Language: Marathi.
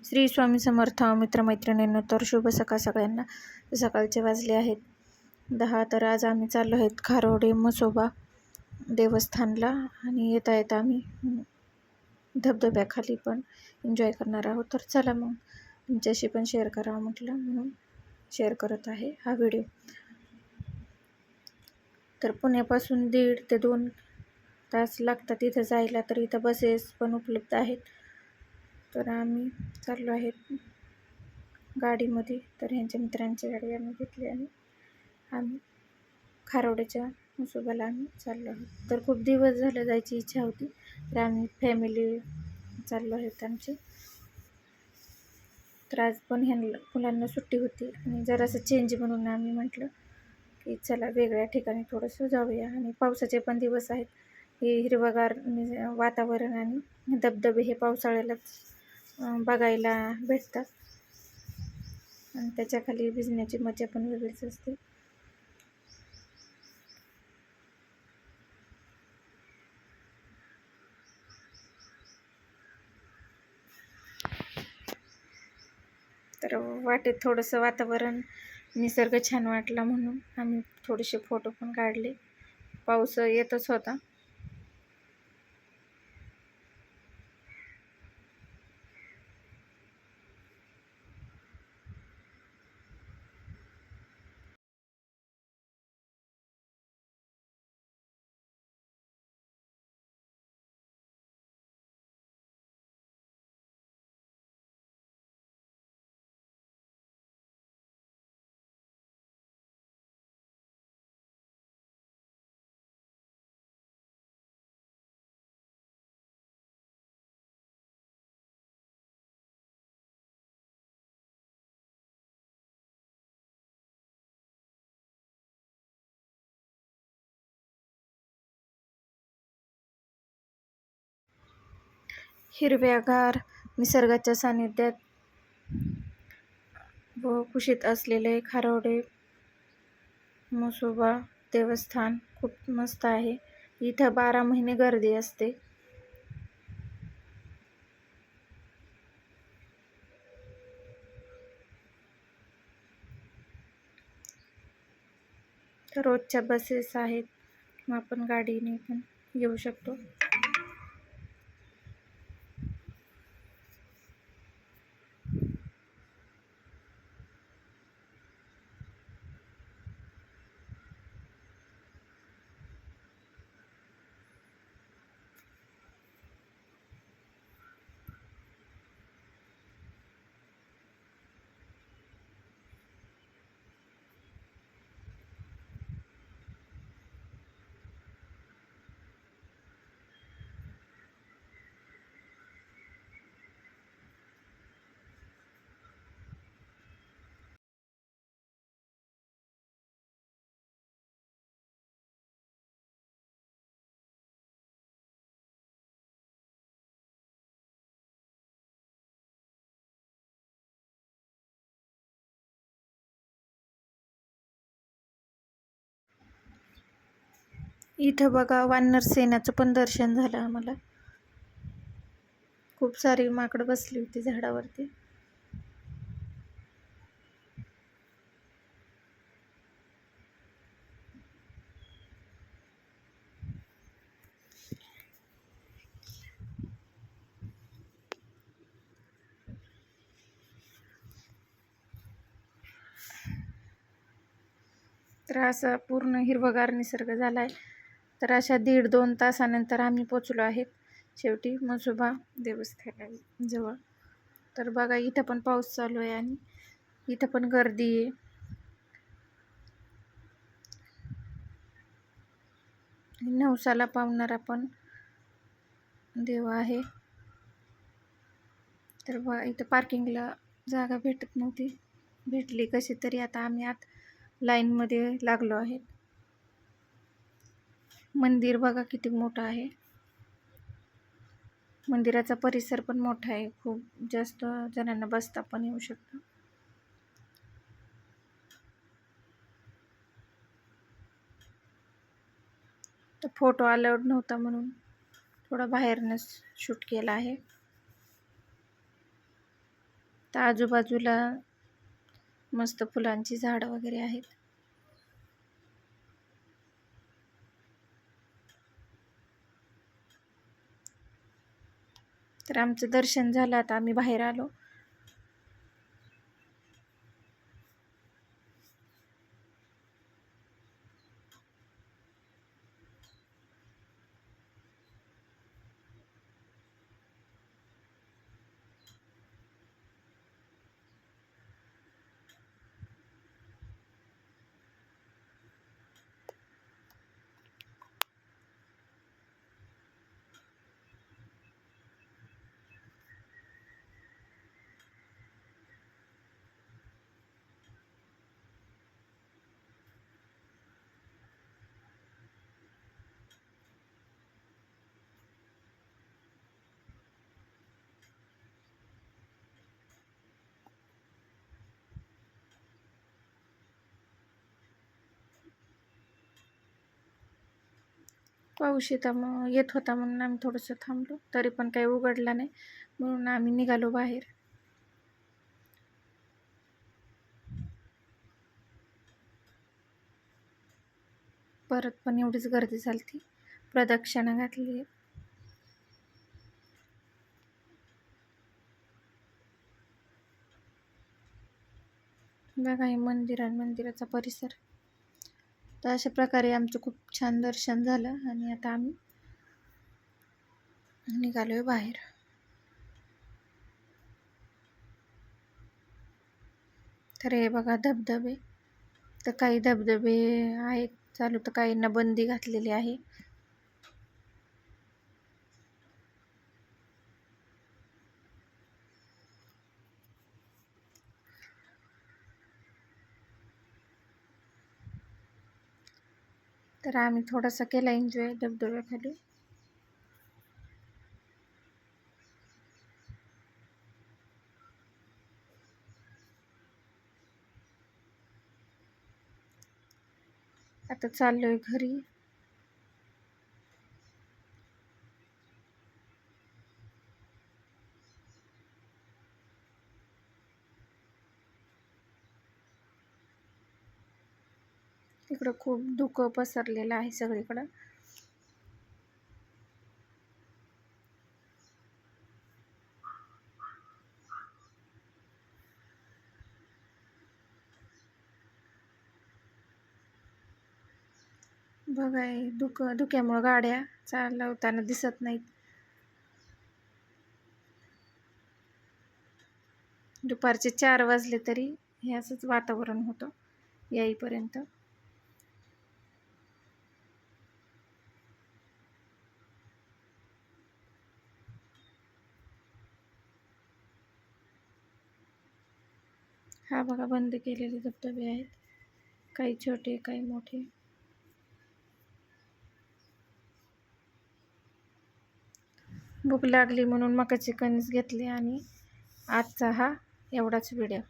श्री स्वामी समर्थ मित्रमैत्रिणींनो तर शुभ सकाळ सगळ्यांना. सकाळचे वाजले आहेत. दहा तर आज आम्ही चाललो आहेत खारोडे मसोबा देवस्थानला आणि येता येता आम्ही धबधब्याखाली पण एन्जॉय करणार आहोत. तर चला मग तुमच्याशी पण शेअर करावं म्हटलं म्हणून शेअर करत आहे हा व्हिडिओ तर पुण्यापासून दीड ते दोन तास लागतात. इथं जायला तर इथं बसेस पण उपलब्ध आहेत. तर आम्ही चाललो आहेत गाडीमध्ये. तर ह्यांच्या मित्रांची गाडी आम्ही घेतली आणि आम्ही खारोड्याच्या मुसोबाला आम्ही चाललो आहोत तर खूप दिवस झालं जायची इच्छा होती तर आम्ही फॅमिली चाललो आहेत आमची. तर आज पण ह्यांना मुलांना सुट्टी होती आणि जरासं चेंज म्हणून आम्ही म्हटलं की चला वेगळ्या ठिकाणी थोडंसं जाऊया आणि पावसाचे पण दिवस आहेत. हे हिरवगार वातावरण आणि धबधबे हे पावसाळ्यालाच बघायला भेटतात. आणि त्याच्याखाली भिजण्याची मजा पण वेगळीच असते. तर वाटेत थोडंसं वातावरण निसर्ग छान वाटला म्हणून आम्ही थोडेसे फोटो पण काढले. पाऊस येतच होता. हिरव्यागार निसर्गाच्या सानिध्यात व कुशीत असलेले खारोडे मसोबा देवस्थान खूप मस्त आहे. इथं बारा महिने गर्दी असते. रोजच्या बसेस आहेत. मग आपण गाडीने पण येऊ शकतो. इथं बघा वानर सेनाचं पण दर्शन झालं आम्हाला. खूप सारी माकडं बसली होती झाडावरती. तर असा पूर्ण हिरवगार निसर्ग झाला आहे तर अशा दीड दोन तासानंतर आम्ही पोचलो आहेत. शेवटी मसोबा देवस्थाना जवळ. तर बघा इथं पण पाऊस चालू आहे आणि इथं पण गर्दी आहे. नवसाला पावणारा पण देव आहे. तर बघा इथं पार्किंगला जागा भेटत नव्हती. भेटली कशी तरी आता आम्ही आत लाईनमध्ये लागलो आहेत. मंदिर बघा किती मोठं आहे. मंदिराचा परिसर पण मोठा आहे. खूप जास्त जणांना बसता पण येऊ शकतं. तर फोटो अलाउड नव्हता म्हणून थोडा बाहेरनंच शूट केला आहे. तर आजूबाजूला मस्त फुलांची झाडं वगैरे आहेत. तर आमचं दर्शन झालं आता आम्ही बाहेर आलो. पाऊस येता मग येत होता म्हणून आम्ही थोडंसं थांबलो. तरी पण काही उघडला नाही. म्हणून आम्ही निघालो बाहेर. परत पण एवढीच गर्दी झाली ती प्रदक्षिणा घातली. बघा हे मंदिर आणि मंदिराचा परिसर. तर अशा प्रकारे आमचं खूप छान दर्शन झालं आणि आता आम्ही निघालो आहे बाहेर. तर हे बघा धबधबे. तर काही धबधबे आहेत चालू तर काहींना बंदी घातलेली आहे. तर आम्ही थोडासा केला एन्जॉय धबधब्याखाली आता चाललोय घरी. इकडं खूप धुकं पसरलेलं आहे सगळीकडं. बघा धुक धुक्यामुळं गाड्या चालवताना दिसत नाहीत. दुपारचे चार वाजले तरी हे असंच वातावरण होतं येईपर्यंत. हा बघा बंद केलेले धबधबे आहेत. काही छोटे काही मोठे. भूक लागली म्हणून मकाची कणीस घेतली आणि आजचा हा एवढाच व्हिडिओ